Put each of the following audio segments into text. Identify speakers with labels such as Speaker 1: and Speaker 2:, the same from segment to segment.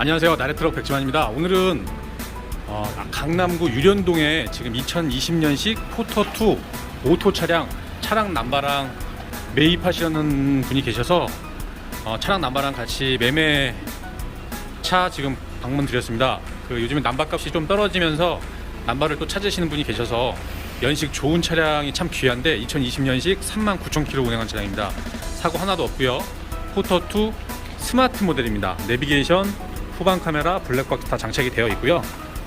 Speaker 1: 안녕하세요. 나래트럭 백지만입니다. 오늘은 어, 강남구 유련동에 지금 2020년식 포터2 오토 차량 차량 남바랑 매입하시는 분이 계셔서 어, 차량 남바랑 같이 매매 차 지금 방문 드렸습니다. 그 요즘에 남바값이 좀 떨어지면서 남바를 또 찾으시는 분이 계셔서 연식 좋은 차량이 참 귀한데 2020년식 39,000km 운행한 차량입니다. 사고 하나도 없고요. 포터2 스마트 모델입니다. 내비게이션, 후방 카메라, 블랙박스 다 장착이 되어 있고요.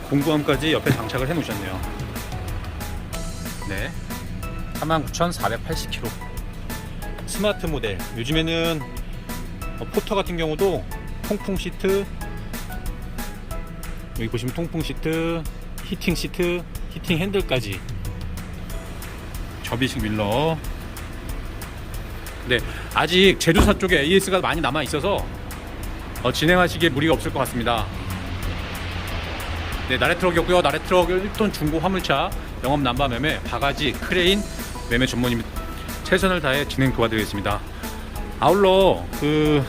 Speaker 1: 공구함까지 옆에 장착을 해 놓으셨네요. 네. 49,480km. 스마트 모델. 요즘에는 어, 포터 같은 경우도 통풍 시트 여기 보시면 통풍 시트, 히팅 시트, 히팅 핸들까지 접이식 윌러. 네, 아직 제조사 쪽에 AS가 많이 남아 있어서 어, 진행하시기에 무리가 없을 것 같습니다. 네, 나래 트럭이었고요. 나래 트럭 1톤 중고 화물차 영업 남바 매매, 바가지, 크레인 매매 전문님 최선을 다해 진행 도와드리겠습니다. 아울러 그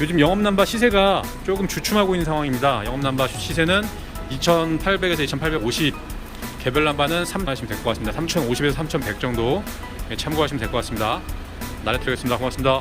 Speaker 1: 요즘 영업 남바 시세가 조금 주춤하고 있는 상황입니다. 영업 남바 시세는 2,800에서 2,850 개별 남바는 3 하시면 될 것 같습니다. 3,050에서 3,100 정도 예, 참고하시면 될 것 같습니다. 나래 트럭이었습니다. 고맙습니다.